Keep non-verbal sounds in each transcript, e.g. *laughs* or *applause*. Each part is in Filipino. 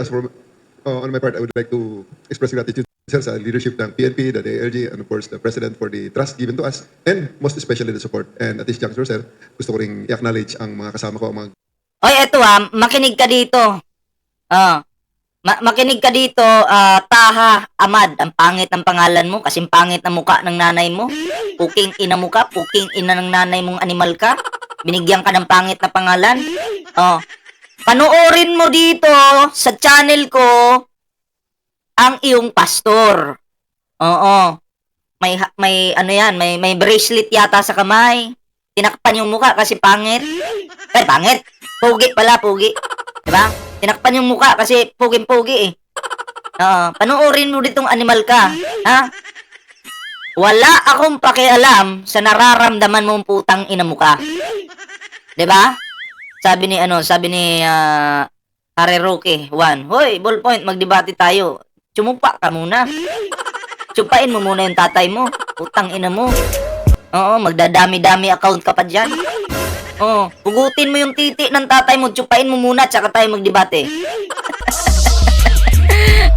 as for uh, on my part, I would like to express gratitude sir, sa leadership ng PNP, the ALG, and of course the President for the trust given to us, and most especially the support. And at this juncture, sir, gusto ko ring i-acknowledge ang mga kasama ko, ang mga Oy, eto ah, makinig ka dito. Ah. Ma- makinig ka dito, ah, Taha Ahmad. Ang pangit ng pangalan mo, kasing pangit ng muka ng nanay mo. Puking ina mo ka, puking ina ng nanay mong animal ka. Binigyan ka ng pangit na pangalan. Oh. Panoorin mo dito sa channel ko ang iyong pastor. Oo. May may ano yan, may may bracelet yata sa kamay. Tinakpan yung muka kasi pangit. Eh, pangit. Pugi pala, pugi. Diba? Tinakpan yung muka kasi puging-pugi eh. Oo. panoorin mo ditong animal ka. Ha? Wala akong pakialam sa nararamdaman mong putang ina mo ka. 'Di ba? Sabi ni ano, sabi ni uh, Hareroke, one. Hoy, ballpoint, magdebate tayo. Tsumupa ka muna. Tsupain mo muna yung tatay mo. Putang ina mo. Oo, magdadami-dami account ka pa dyan. Oo, hugutin mo yung titi ng tatay mo, tsupain mo muna, tsaka tayo magdebate. *laughs*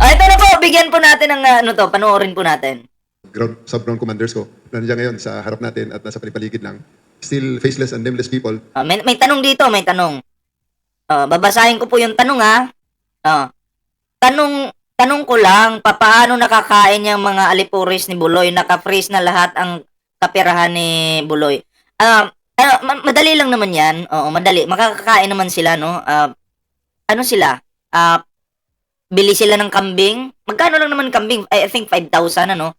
oh, ito na po, bigyan po natin ng uh, ano to, panoorin po natin. ground, sub-ground commanders ko na nandiyan ngayon sa harap natin at nasa palipaligid lang. Still faceless and nameless people. Ah, may, may tanong dito, may tanong. Ah, babasahin ko po yung tanong ha. Ah, tanong tanong ko lang, papaano nakakain yung mga alipuris ni Buloy? Naka-freeze na lahat ang kapirahan ni Buloy. Ah, ma- madali lang naman 'yan. Oo, madali. Makakakain naman sila, no? Ah, ano sila? Ah, bili sila ng kambing. Magkano lang naman kambing? I, I think 5,000 ano.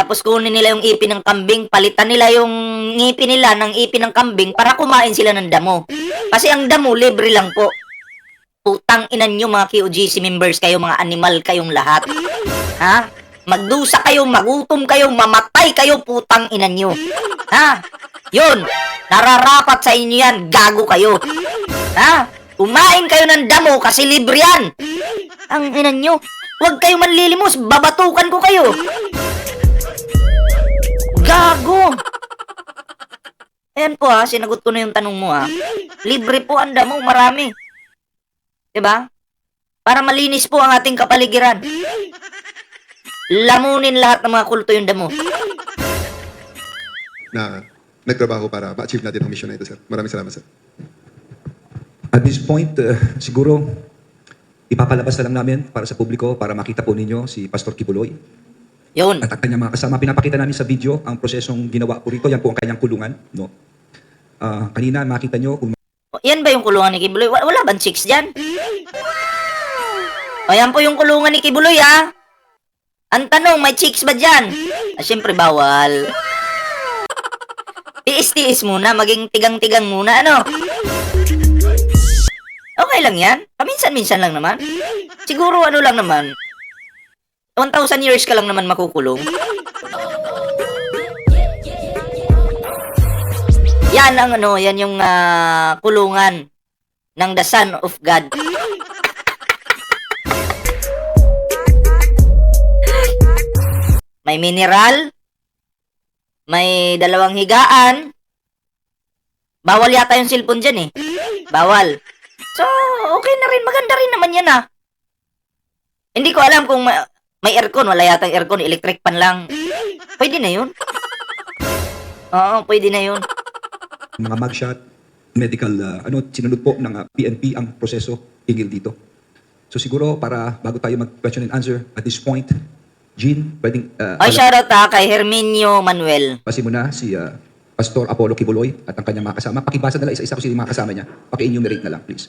Tapos kunin nila yung ipin ng kambing, palitan nila yung ngipin nila ng ipin ng kambing para kumain sila ng damo. Kasi ang damo, libre lang po. Putang inan nyo mga QGC members kayo, mga animal kayong lahat. Ha? Magdusa kayo, magutom kayo, mamatay kayo, putang inan nyo. Ha? Yun, nararapat sa inyo yan, gago kayo. Ha? Kumain kayo ng damo kasi libre yan. Ang inan nyo, huwag kayo manlilimos, babatukan ko kayo. Gago! Ayan po ha, sinagot ko na yung tanong mo ha. Libre po ang damo, marami. 'Di ba? Para malinis po ang ating kapaligiran. Lamunin lahat ng mga kulto yung damo. na nagtrabaho para ma-achieve natin ang mission na ito, sir. Maraming salamat, sir. At this point, uh, siguro, ipapalabas na lang namin para sa publiko para makita po ninyo si Pastor Kibuloy Yun. at ang kanyang mga kasama. Pinapakita namin sa video ang prosesong ginawa po rito. Yan po ang kanyang kulungan. No? Ah, kanina makita nyo kung Yan ba yung kulungan ni Kibuloy? Wala, bang chicks dyan? O yan po yung kulungan ni Kibuloy ha. Ang tanong, may chicks ba dyan? Ah, syempre bawal. Tiis-tiis muna, maging tigang-tigang muna, ano? Okay lang yan. Paminsan-minsan lang naman. Siguro ano lang naman. 1,000 years ka lang naman makukulong. Yan ang ano, yan yung ah, kulungan ng the Son of God. May mineral, may dalawang higaan. Bawal yata yung cellphone dyan eh. Bawal. So, okay na rin. Maganda rin naman yan ah. Hindi ko alam kung ma- may aircon. Wala yata aircon. Electric pan lang. Pwede na yun. Oo, pwede na yun. mga mugshot, medical, uh, ano, sinunod po ng uh, PNP ang proseso tingil dito. So siguro para bago tayo mag-question and answer at this point, Jean, pwedeng uh, Ay, shoutout ha kay Herminio Manuel. pasin mo na si uh, Pastor Apollo Kibuloy at ang kanyang mga kasama. Pakibasa na lang isa-isa ko sino yung mga kasama niya. Paki-enumerate na lang, please.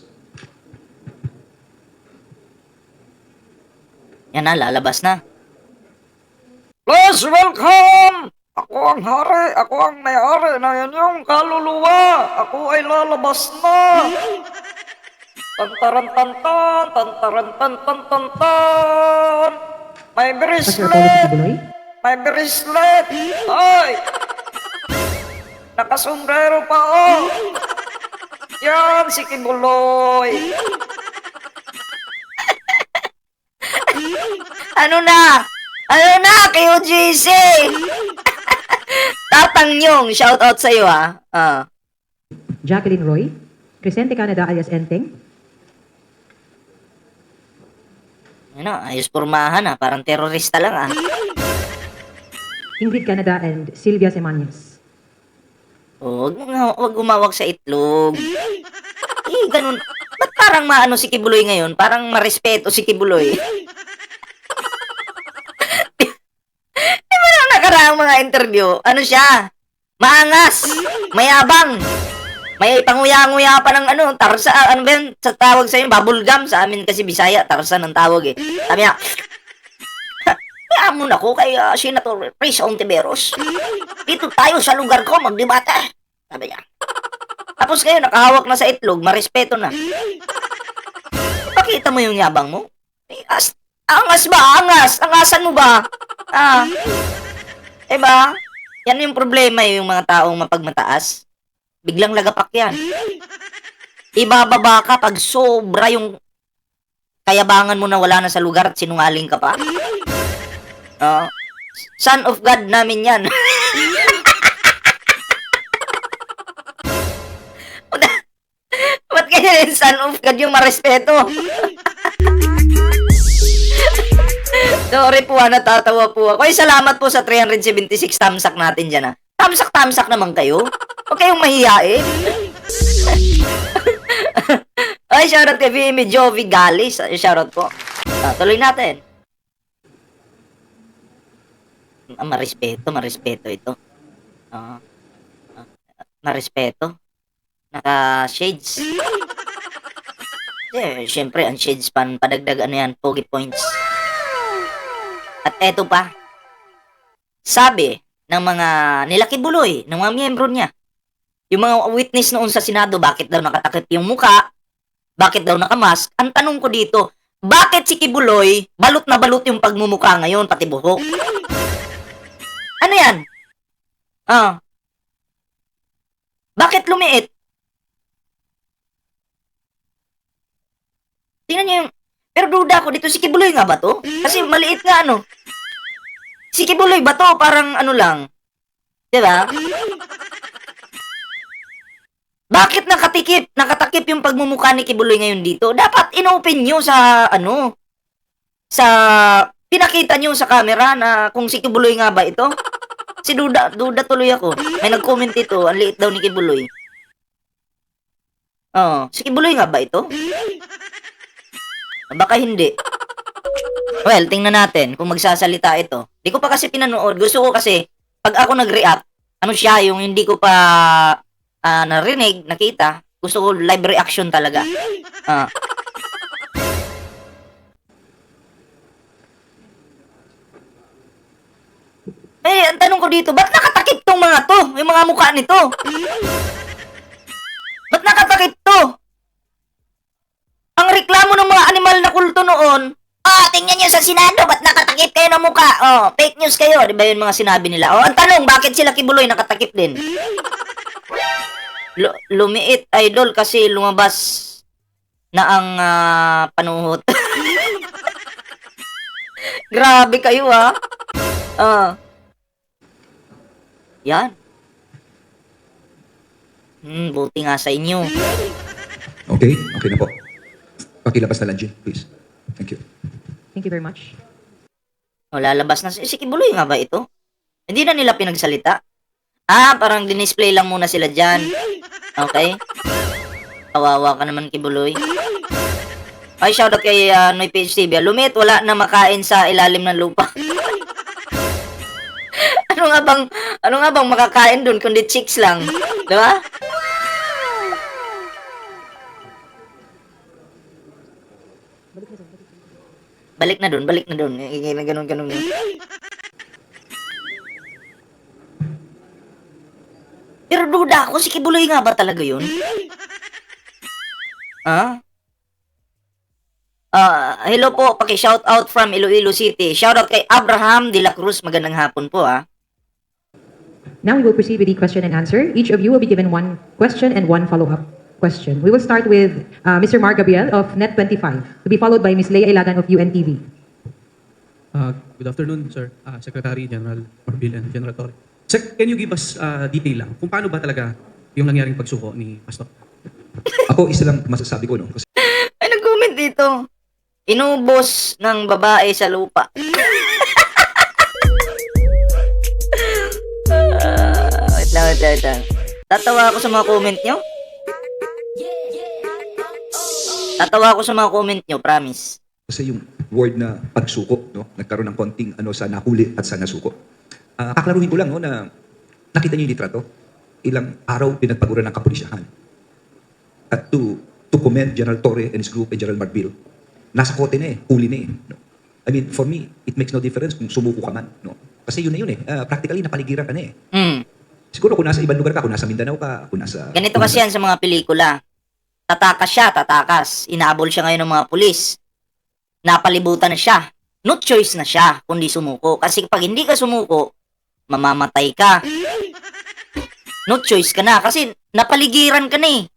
Yan na, lalabas na. Please welcome! Ako ang hari, ako ang may-ari na yan yung kaluluwa. Ako ay lalabas na. Tantaran tantan, tantaran tantan tantan. May bracelet, may bracelet. Ay! Nakasombrero pa oh. Yan, si Kibuloy. Ano na? Ano na, KOGC? *laughs* Tatang Nyong, shout out sa iyo ah. Ah. Jacqueline Roy? Crescente Canada alias Enteng? Ano, ayos pormahan ah. Parang terorista lang ah. Ingrid Canada and Sylvia Semanyes. Oh, wag mo nga, wag umawag sa itlog. Eh, ganun. Ba't parang maano si Kibuloy ngayon? Parang marespeto si Kibuloy. Di nakaraang mga interview, ano siya? Maangas! Mayabang! May panguya-nguya pa ng ano, tarsa, ano ba yun? Sa tawag sa bubble gum. Sa amin kasi Bisaya, tarsa ng tawag eh. Sabi niya, *laughs* Amon ako kay uh, Senator Chris Ontiveros. Dito tayo sa lugar ko magdebate. Sabi niya. Tapos ngayon, nakahawak na sa itlog, marespeto na. Pakita mo yung yabang mo. As, angas ba? Angas! Angasan mo ba? Ah. Diba? Yan yung problema eh, yung mga taong mapagmataas. Biglang lagapak yan. Ibababa ka pag sobra yung kayabangan mo na wala na sa lugar at sinungaling ka pa. *laughs* Oo. Son of God namin yan. *laughs* Ba't kaya yung son of God yung marespeto? *laughs* Sorry po ah, natatawa po ako. Ay, salamat po sa 376 tamsak natin dyan ah. Tamsak-tamsak naman kayo. Huwag kayong mahihain. *laughs* Ay, shoutout kay Vimy Jovi Galis. Shoutout po. Ah, tuloy natin. Ah, marespeto, marespeto ito. Ah, ah, marespeto. Naka-shades. *laughs* Eh, syempre, ang shades pan, padagdag ano yan, pogi points. At eto pa. Sabi ng mga nilakibuloy, ng mga miyembro niya, yung mga witness noon sa Senado, bakit daw nakatakip yung muka, bakit daw nakamask, ang tanong ko dito, bakit si Kibuloy, balot na balot yung pagmumuka ngayon, pati buhok? Ano yan? Ah. Bakit lumiit? Tingnan niyo yung... Pero duda ako dito, si Kibuloy nga ba to? Kasi maliit nga ano. Si Kibuloy ba to? Parang ano lang. Di ba? Bakit nakatikip, nakatakip yung pagmumukha ni Kibuloy ngayon dito? Dapat inopen nyo sa ano? Sa... Pinakita nyo sa camera na kung si Kibuloy nga ba ito? Si Duda, Duda tuloy ako. May nag-comment ito, ang liit daw ni Kibuloy. Oo, si Kibuloy nga ba ito? Baka hindi. Well, tingnan natin kung magsasalita ito. Di ko pa kasi pinanood. Gusto ko kasi, pag ako nag-react, ano siya, yung hindi ko pa ah, narinig, nakita, gusto ko live reaction talaga. Ah. Eh, ang tanong ko dito, ba't nakatakip tong mga to? Yung mga mukha nito? Sa Senado, ba't nakatakip kayo ng mukha? Oh, fake news kayo, di ba yun mga sinabi nila? Oh, ang tanong, bakit sila kibuloy nakatakip din? Lu- lumiit, idol, kasi lumabas na ang ah, panuhot. *laughs* Grabe kayo, ah. Ah. Yan. Hmm, buti nga sa inyo. Okay? Okay na po. Pakilabas na lang, Jin, please. Thank you. Thank you very much. O, lalabas na. Si si Kibuloy nga ba ito? Hindi na nila pinagsalita. Ah, parang dinisplay lang muna sila dyan. Okay? Kawawa ka naman, Kibuloy. Ay, shoutout kay uh, Noy PH TV. Lumit, wala na makain sa ilalim ng lupa. *laughs* ano nga bang, ano nga bang makakain dun kundi chicks lang? Di Balik na dun, balik na dun. Ganun, ganun, ganun. Pero duda ako, si Kibuloy nga ba talaga yun? Ha? Ah, hello po, paki-shout out from Iloilo City. Shout out kay Abraham de la Cruz. Magandang hapon po, ah. Now we will proceed with the question and answer. Each of you will be given one question and one follow-up question. We will start with uh, Mr. Mark Gabriel of Net25, to be followed by Ms. Leia Ilagan of UNTV. Uh, Good afternoon, sir. Uh, Secretary General Orbil and General Torre. Sec, can you give us uh, detail lang kung paano ba talaga yung nangyaring pagsuko ni Pastor? Ako, isa lang masasabi ko, no? Kasi Ay, nag-comment dito. Inubos ng babae sa lupa. *laughs* Wait lang, wait lang, wait lang. Tatawa ako sa mga comment nyo. Tatawa ako sa mga comment nyo, promise. Kasi yung word na pagsuko, no? nagkaroon ng konting ano sa nahuli at sa nasuko. Ah, kaklaruhin ko lang no, na nakita niyo yung litrato. Ilang araw pinagpaguran ng kapulisyahan. At to, to commend General Torre and his group and General Marbil, nasa kote na eh, huli na eh. No? I mean, for me, it makes no difference kung sumuko ka man. No? Kasi yun na yun eh. Ah, practically, napaligiran ka na eh. Hmm. Siguro kung nasa ibang lugar ka, kung nasa Mindanao ka, kung nasa... Ganito kasi yan sa mga pelikula. Tatakas siya, tatakas. Inaabol siya ngayon ng mga pulis. Napalibutan na siya. No choice na siya kundi sumuko. Kasi pag hindi ka sumuko, mamamatay ka. No choice ka na. Kasi napaligiran ka na eh.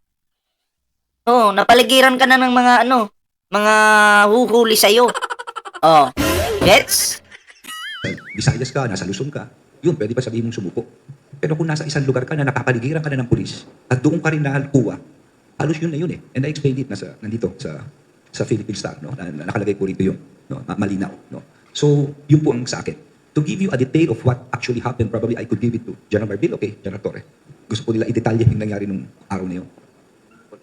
Oo, napaligiran ka na ng mga ano, mga huhuli sa'yo. Oh, gets? Visayas ka, nasa Luzon ka, yun, pwede pa sabihin mong sumuko. Pero kung nasa isang lugar ka na napapaligiran ka na ng pulis at doon ka rin nahalkuha, halos yun na yun eh. And I explained it nasa, nandito sa sa Philippine Star, no? Na, na nakalagay ko rito yun, no? Ma- malinaw, no? So, yun po ang sa akin. To give you a detail of what actually happened, probably I could give it to General Marbil, okay, General Torre. Gusto po nila i-detalye yung nangyari nung araw na yun.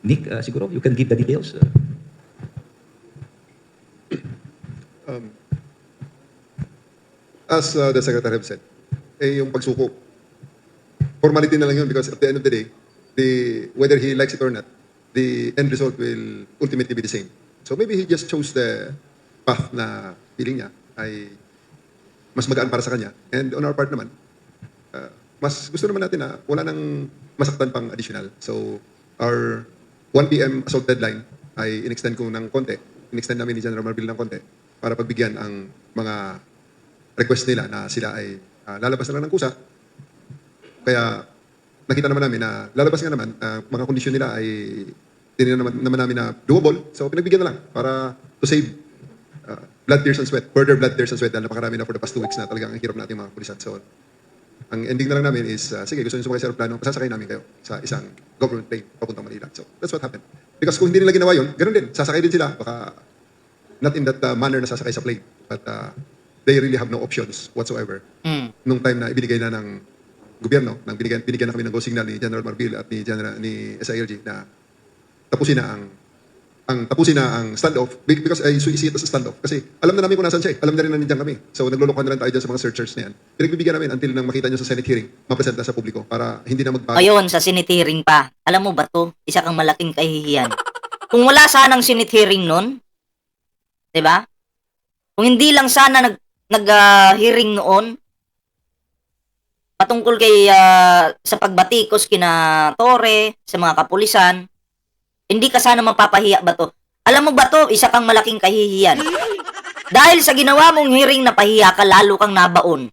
Nick, uh, siguro, you can give the details. Uh, As uh, the Secretary have said, eh, yung pagsuko, formality na lang yun because at the end of the day, the, whether he likes it or not, the end result will ultimately be the same. So maybe he just chose the path na feeling niya ay mas magaan para sa kanya. And on our part naman, uh, mas gusto naman natin na wala nang masaktan pang additional. So our 1 p.m. assault deadline ay in-extend ko ng konti. In-extend namin ni General Marbil ng konti para pagbigyan ang mga request nila na sila ay ah, lalabas na lang ng kusa. Kaya nakita naman namin na lalabas nga naman, ah, mga kondisyon nila ay tinignan naman, naman namin na doable. So pinagbigyan na lang para to save ah, blood, tears, and sweat. Further blood, tears, and sweat dahil napakarami na for the past two weeks na talagang ang hirap natin mga pulisan. So ang ending na lang namin is, ah, sige, gusto niyo sumakay sa aeroplano, pasasakay namin kayo sa isang government plane papuntang Manila. So that's what happened. Because kung hindi nila ginawa yun, ganun din, sasakay din sila, baka not in that uh, manner na sasakay sa plane, but uh, they really have no options whatsoever. Hmm. Nung time na ibinigay na ng gobyerno, nang binigyan, binigyan na kami ng go signal ni General Marbil at ni General ni SILG na tapusin na ang ang tapusin na ang standoff Be- because I see it as a standoff kasi alam na namin kung nasan siya eh. alam na rin na nandiyan kami so naglulukuhan na lang tayo dyan sa mga searchers na yan pinagbibigyan namin until nang makita nyo sa Senate hearing mapresenta sa publiko para hindi na magbago Ngayon, sa Senate hearing pa. Alam mo ba to? Isa kang malaking kahihiyan. Kung wala sanang Senate hearing nun, 'di ba? Kung hindi lang sana nag nag ah, noon patungkol kay ah, sa pagbatikos kina Torre sa mga kapulisan, hindi ka sana mapapahiya ba to? Alam mo ba to, isa kang malaking kahihiyan. *laughs* Dahil sa ginawa mong hearing na pahiya ka, lalo kang nabaon.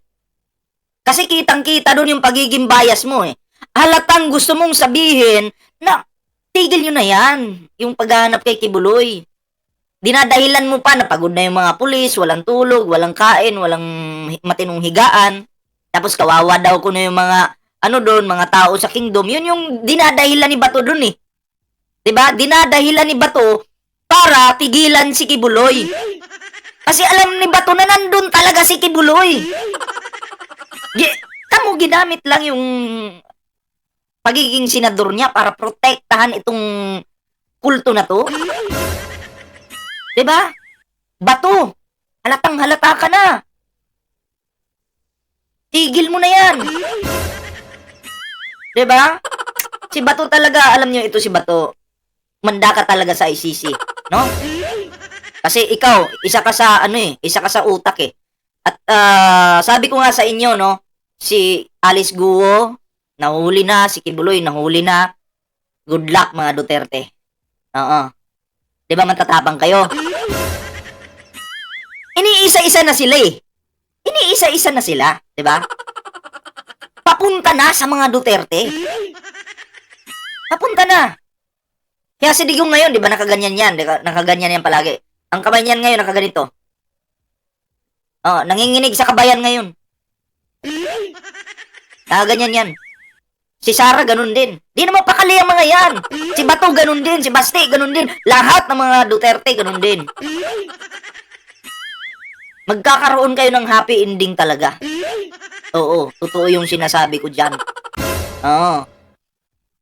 Kasi kitang-kita doon yung pagiging bias mo eh. Halatang gusto mong sabihin na tigil nyo na yan, yung paghahanap kay Kibuloy. Dinadahilan mo pa na pagod na yung mga pulis, walang tulog, walang kain, walang matinong higaan. Tapos kawawa daw ko na yung mga, ano doon, mga tao sa kingdom. Yun yung dinadahilan ni Bato doon eh. 'Di ba? Dinadahilan ni Bato para tigilan si Kibuloy. Kasi alam ni Bato na nandun talaga si Kibuloy. Gi- tamo ginamit lang yung pagiging senador niya para protektahan itong kulto na to. 'Di ba? Bato, halatang halata ka na. Tigil mo na 'yan. ba? Si Bato talaga, alam niyo ito si Bato. Manda ka talaga sa ICC, no? Kasi ikaw, isa ka sa ano eh, isa ka sa utak eh. At ah, sabi ko nga sa inyo, no, si Alice Guo, nahuli na, si Kibuloy, nahuli na. Good luck mga Duterte. Oo. 'Di ba matatapang kayo? Iniisa-isa na sila eh. Iniisa-isa na sila, 'di ba? Papunta na sa mga Duterte. Papunta na. Kaya si Digong ngayon, 'di ba nakaganyan yan, nakaganyan yan palagi. Ang kamay niyan ngayon nakaganito. Oh, nanginginig sa kabayan ngayon. Nakaganyan yan. Si Sara ganun din. Di naman pakali ang mga yan. Si Bato ganun din, si Basti ganun din. Lahat ng mga Duterte ganun din. Magkakaroon kayo ng happy ending talaga. Oo, totoo yung sinasabi ko dyan. Oo.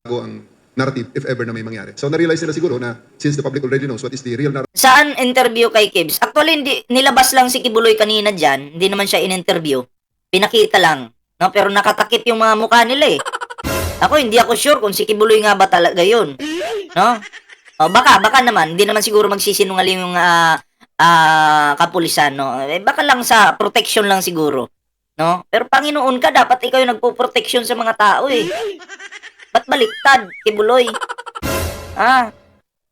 bago ang narrative if ever na may mangyari. So na-realize nila siguro na since the public already knows what is the real narrative Saan interview kay Kibs? Actually, hindi, nilabas lang si Kibuloy kanina dyan. Hindi naman siya in-interview. Pinakita lang. No? Pero nakatakip yung mga mukha nila eh. Ako, hindi ako sure kung si Kibuloy nga ba talaga yun. No? O, baka, baka naman. Hindi naman siguro magsisinungaling yung ah, ah, kapulisan. No? Eh, baka lang sa protection lang siguro. No? Pero Panginoon ka, dapat ikaw yung nagpo-protection sa mga tao eh. Ba't baliktad, Kibuloy? Ah,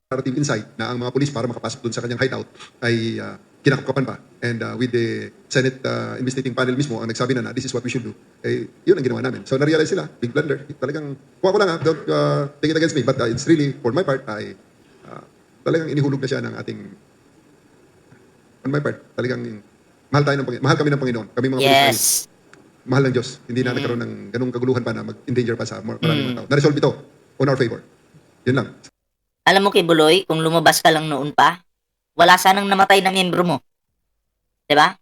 narrative insight na ang mga polis para makapasok dun sa kanyang hideout ay uh, kinakapapan pa. And uh, with the Senate uh, investigating panel mismo ang nagsabi na na this is what we should do. Eh, yun ang ginawa namin. So na-realize sila, big blunder. Talagang, kuha ko lang ha, don't uh, take it against me. But uh, it's really, for my part, ay uh, talagang inihulog na siya ng ating on my part, talagang mahal tayo ng Panginoon. Mahal kami ng Panginoon. Kami mga ay yes. mahal ng Diyos. Hindi na nagkaroon ng ganung kaguluhan pa na mag-endanger pa sa mar- maraming mga tao. Na-resolve ito on our favor. Yun lang. Alam mo, Kibuloy, kung lumabas ka lang noon pa, wala sanang namatay na miyembro mo. 'Di ba?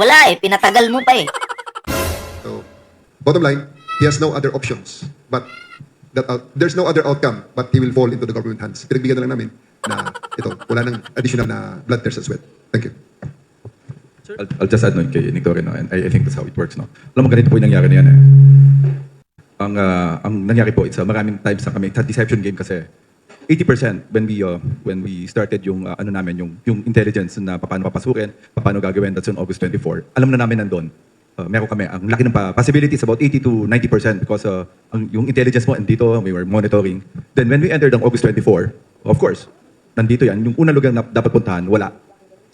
Wala eh, pinatagal mo pa eh. So, bottom line, he has no other options. But that out, there's no other outcome but he will fall into the government hands. Pinagbigyan na lang namin na ito, wala nang additional na blood tears and sweat. Thank you. I'll, I'll just add no, kay Nick Torre, no, and I, I think that's how it works. No? Alam mo, ganito po yung nangyari na yan. Eh. Ang, ah, ang nangyari po, it's uh, maraming times na kami, it's a deception game kasi 80% when we uh, when we started yung uh, ano namin yung yung intelligence na paano papasukin, paano gagawin that's on August 24. Alam na namin nandoon. Uh, meron kami ang laki ng pa- possibility is about 80 to 90% because uh, ang yung intelligence mo andito, we were monitoring. Then when we entered ang August 24, of course, nandito yan. Yung unang lugar na dapat puntahan, wala.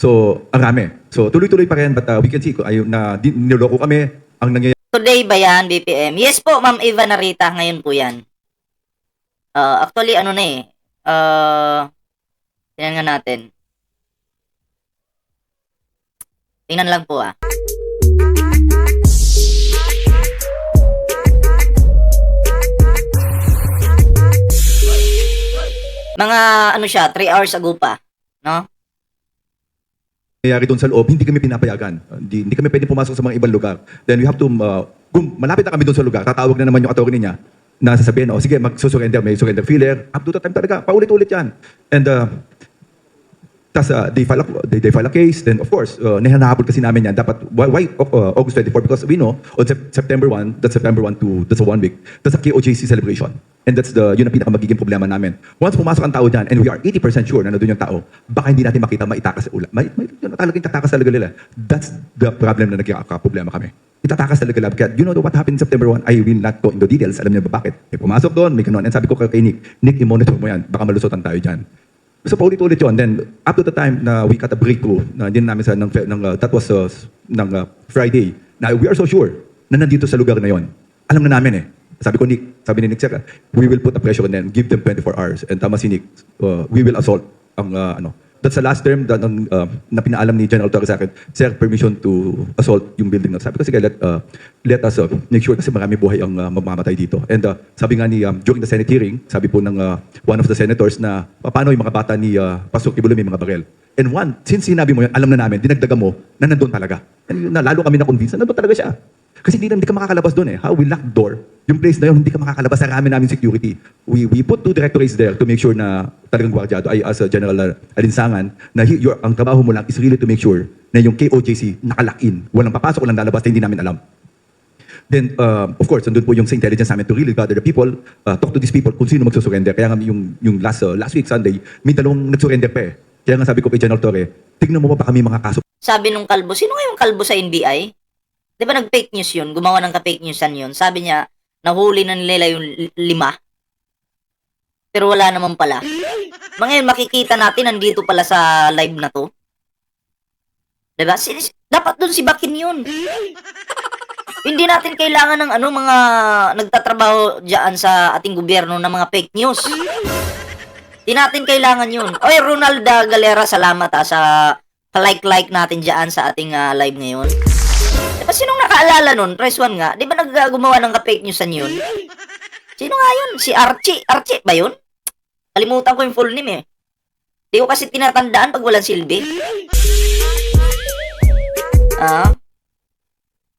So, ang rami. So, tuloy-tuloy pa rin, but uh, we can see, ay, na di- niloko kami, ang nangyayari Today ba yan, BPM? Yes po, Ma'am Eva Narita, ngayon po yan. Uh, actually, ano na eh. Uh, tingnan nga natin. Tingnan lang po ah. Mga ano siya, 3 hours ago pa. No? nangyayari doon sa loob, hindi kami pinapayagan. Hindi, hindi kami pwede pumasok sa mga ibang lugar. Then we have to, uh, kung malapit na kami doon sa lugar, tatawag na naman yung attorney niya na sasabihin, oh, sige, magsusurrender, may surrender filler. Up to the time talaga, paulit-ulit yan. And uh, tas uh, they, file a, they, they file a case, then of course, uh, nihanapon kasi namin yan. Dapat, why, why uh, August 24? Because we know, on Sep- September 1, that's September 1 to, that's a one week, that's a KOJC celebration. And that's the, yun ang pinaka magiging problema namin. Once pumasok ang tao dyan, and we are 80% sure na nandun yung tao, baka hindi natin makita maitakas sa ulan. May, may, yun, talagang tatakas talaga nila. That's the problem na nagkakaproblema kami. Itatakas talaga nila. Because you know what happened September 1? I will not go into details. Alam niyo ba bakit? May pumasok doon, may ganun. And sabi ko kay Nick, Nick, i-monitor mo yan. Baka malusotan tayo dyan. So paulit-ulit yun. Then, up to the time na we got a breakthrough, na din namin sa, ng, ng, uh, that was uh, ng uh, Friday, na we are so sure na nandito sa lugar na yon. Alam na namin eh. Sabi ko, Nick, sabi ni Nick, we will put a pressure on them, give them 24 hours. And tama si Nick, uh, we will assault ang, uh, ano, that's the last term that, uh, na pinaalam ni General Torres sa akin, Sir, permission to assault yung building na. Sabi ko, sige, let, uh, let us uh, make sure kasi marami buhay ang uh, mamamatay dito. And uh, sabi nga ni, um, during the Senate hearing, sabi po ng uh, one of the senators na paano yung mga bata ni uh, Pastor Kibulo may mga barel. And one, since sinabi mo yun, alam na namin, dinagdagan mo na nandun talaga. And na, lalo kami na-convince na nandun talaga siya. Kasi hindi, hindi ka makakalabas doon eh. How we lock door. Yung place na yun, hindi ka makakalabas. Sarami namin security. We, we put two directorates there to make sure na talagang gwardyado ay as a general uh, alinsangan na he, your, ang trabaho mo lang is really to make sure na yung KOJC nakalock in. Walang papasok, walang lalabas na hindi namin alam. Then, uh, of course, nandun po yung sa intelligence namin to really gather the people, uh, talk to these people kung sino magsusurrender. Kaya nga yung, yung last, uh, last week, Sunday, may dalawang nagsurrender pa eh. Kaya nga sabi ko kay General Torre, tignan mo pa baka may mga kaso Sabi nung kalbo, sino nga yung kalbo sa NBI? Di ba nag-fake news yun? Gumawa ng ka-fake newsan yun. Sabi niya, nahuli na nila yung li- lima. Pero wala naman pala. Mga makikita natin, nandito pala sa live na to. Diba? Si, dapat dun si Bakin yun. *laughs* Hindi natin kailangan ng ano mga nagtatrabaho diyan sa ating gobyerno ng mga fake news. Hindi natin kailangan yun. Oy, Ronalda Galera, salamat ha, sa like-like natin diyan sa ating ah, live ngayon. Diba sinong nakaalala nun? Press 1 nga. Di ba nag, uh, gumawa ng ka-fake news yun? Sino nga yun? Si Archie. Archie ba yun? Kalimutan ko yung full name eh. Di ko kasi tinatandaan pag walang silbi. Ah?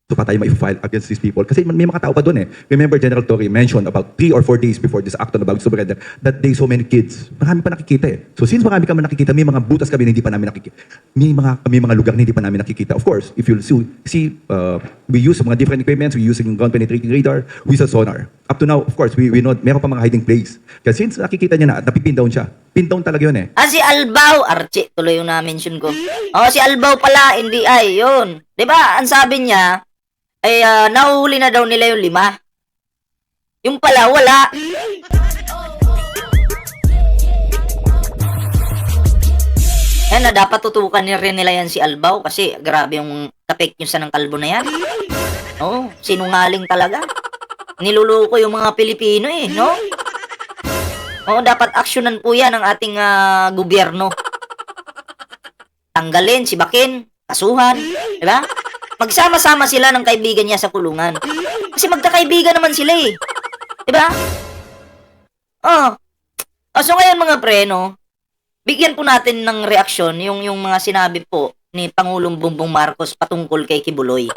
So pa tayo ma-file against these people. Kasi may mga tao pa doon eh. Remember, General Torre mentioned about three or four days before this act on the Bagong Surrender that they so many kids. Marami pa nakikita eh. So since marami kami nakikita, may mga butas kami na hindi pa namin nakikita. May mga, may mga lugar na hindi pa namin nakikita. Of course, if you'll see, see uh, we use mga different equipments, we using ground penetrating radar, we use sonar. Up to now, of course, we, we know, meron pa mga hiding place. Kasi since nakikita niya na napipin down siya, pin down talaga yun eh. Ah, si Albaw. Archie, tuloy yung na-mention ko. Oh, si Albaw pala, hindi ay, yun. 'Di ba ang sabi niya, ay ah, nahuhuli na daw nila yung lima. Yung pala, wala. Eh, na dapat tutukan ni rin nila yan si Albaw kasi grabe yung kapek news ng kalbo na yan. Oo, sinungaling talaga. Niluluko yung mga Pilipino eh, no? Oo, dapat aksyonan po yan ng ating ah, gobyerno. Tanggalin si Bakin, kasuhan, di ba? Magsama-sama sila ng kaibigan niya sa kulungan. Kasi magkakaibigan naman sila eh. Di ba? Oh. oh. So ngayon mga pre, no? Bigyan po natin ng reaksyon yung, yung mga sinabi po ni Pangulong Bongbong Marcos patungkol kay Kibuloy.